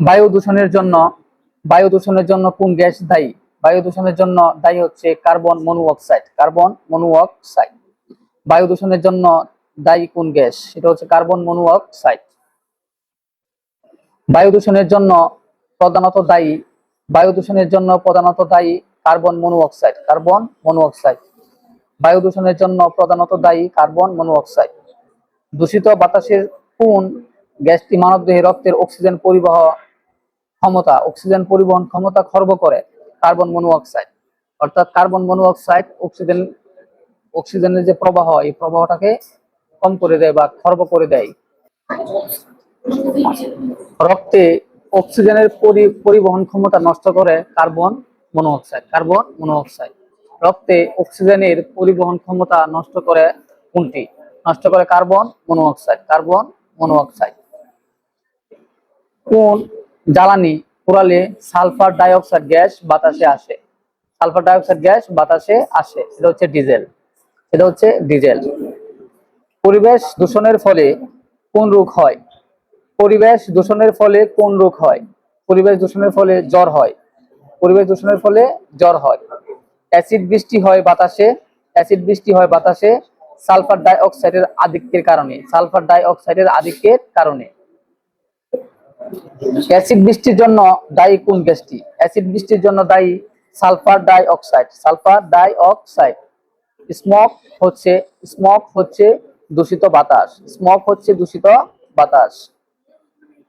বায়ু দূষণের জন্য, বায়ু দূষণের জন্য কোন গ্যাস দায়ী? বায়ু দূষণের জন্য দায়ী হচ্ছে কার্বন মনোঅক্সাইড কার্বন মনোঅক্সাইড বায়ু দূষণের জন্য দায়ী কোন গ্যাস? সেটা হচ্ছে কার্বন মনোঅক্সাইড বায়ু দূষণের জন্য প্রধানত দায়ী, বায়ু দূষণের জন্য প্রধানত দায়ী কার্বন মনোঅক্সাইড কার্বন মনোঅক্সাইড বায়ু দূষণের জন্য প্রধানত দায়ী কার্বন মনোঅক্সাইড দূষিত বাতাসের কোন গ্যাসটি মানবদেহে রক্তের অক্সিজেন পরিবহ ক্ষমতা, অক্সিজেন পরিবহন ক্ষমতা খর্ব করে কার্বন মনোঅক্সাইড অর্থাৎ কার্বন মনোঅক্সাইড অক্সিজেন অক্সিজেনের যে প্রবাহ, এই প্রবাহটাকে কম করে দেয় বা খর্ব করে দেয়। রক্তে অক্সিজেনের পরি- পরিবহন ক্ষমতা নষ্ট করে কার্বন মনোঅক্সাইড কার্বন মনোঅক্সাইড রক্তে অক্সিজেনের পরিবহন ক্ষমতা নষ্ট করে কোনটি? নষ্ট করে কার্বন মনোঅক্সাইড কার্বন মনোঅক্সাইড কোন জ্বালানি পোড়ালে সালফার ডাইঅক্সাইড গ্যাস বাতাসে আসে। সালফার ডাইঅক্সাইড গ্যাস বাতাসে আসে। এটা হচ্ছে ডিজেল। এটা হচ্ছে ডিজেল। পরিবেশ দূষণের ফলে কোন রোগ হয়? পরিবেশ দূষণের ফলে কোন রোগ হয়? পরিবেশ দূষণের ফলে জ্বর হয়। পরিবেশ দূষণের ফলে জ্বর হয়। অ্যাসিড বৃষ্টি হয় বাতাসে। অ্যাসিড বৃষ্টি হয় বাতাসে। সালফার ডাই অক্সাইডের আধিক্যের কারণে। সালফার ডাই অক্সাইডের আধিক্যের কারণে। অ্যাসিড বৃষ্টির জন্য দায়ী কোন গ্যাসটি? অ্যাসিড বৃষ্টির জন্য দায়ী sulphur dioxide sulphur dioxide smoke হচ্ছে স্মোক হচ্ছে দূষিত বাতাস। স্মোক হচ্ছে দূষিত বাতাস।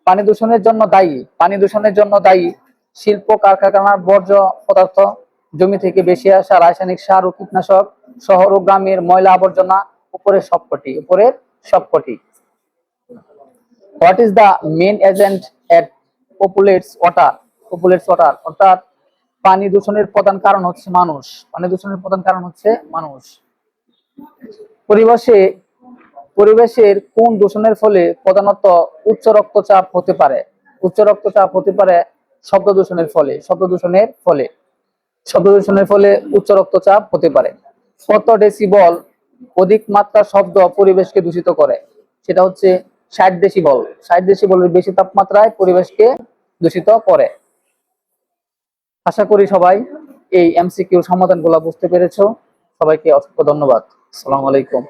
পানি দূষণের জন্য দায়ী। পানি দূষণের জন্য দায়ী শিল্প, কারখানার বর্জ্য পদার্থ। জমি থেকে বেশি আসা রাসায়নিক সার ও কীটনাশক শহর ও গ্রামের ময়লা আবর্জনা উপরের সবকটি উপরের সবকটি। What is the main agent at populates water populates water অর্থাৎ পানি দূষণের প্রধান কারণ হচ্ছে মানুষ। পানি দূষণের প্রধান কারণ হচ্ছে মানুষ। পরিবেশে, পরিবেশের কোন দূষণের ফলে প্রধানত উচ্চ রক্তচাপ হতে পারে? উচ্চ রক্তচাপ হতে পারে শব্দ দূষণের ফলে। শব্দ দূষণের ফলে। শব্দ দূষণের ফলে উচ্চ রক্তচাপ হতে পারে। কত ডেসিবল অধিক মাত্রা শব্দ পরিবেশকে দূষিত করে। সেটা হচ্ছে ষাট ডেসিবল ষাট ডেসিবলের বেশি তাপমাত্রায় পরিবেশকে দূষিত করে। আশা করি সবাই এই এমসি এমসিকিউ সমাধানগুলো বুঝতে পেরেছ। সবাইকে অসংখ্য ধন্যবাদ। আসসালামু আলাইকুম।